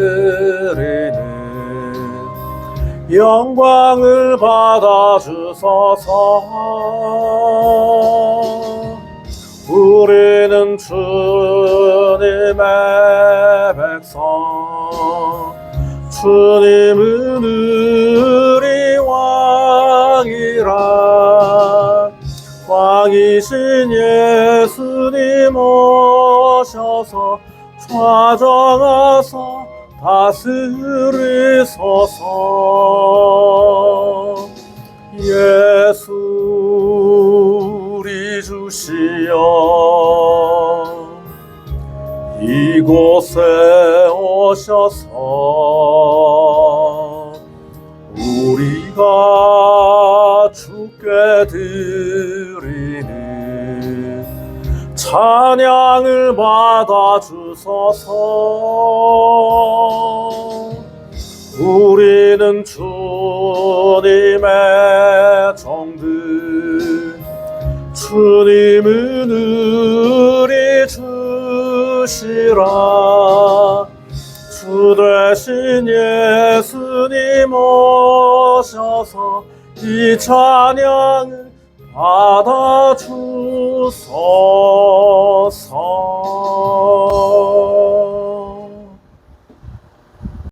드리는 영광을 받아 주소서. 우리는 주님의 백성 주님은 우리 왕이라. 왕이신 예수님 오셔서 좌정하서 다스리소서 예수 우리 주시여 이곳에 오셔서 우리가 주께 드리는 찬양을 받아 주소서 우리는 주님의 종들 주님은 우리 주시라. 주 대신 예수님 오셔서 이 찬양을 받아 주소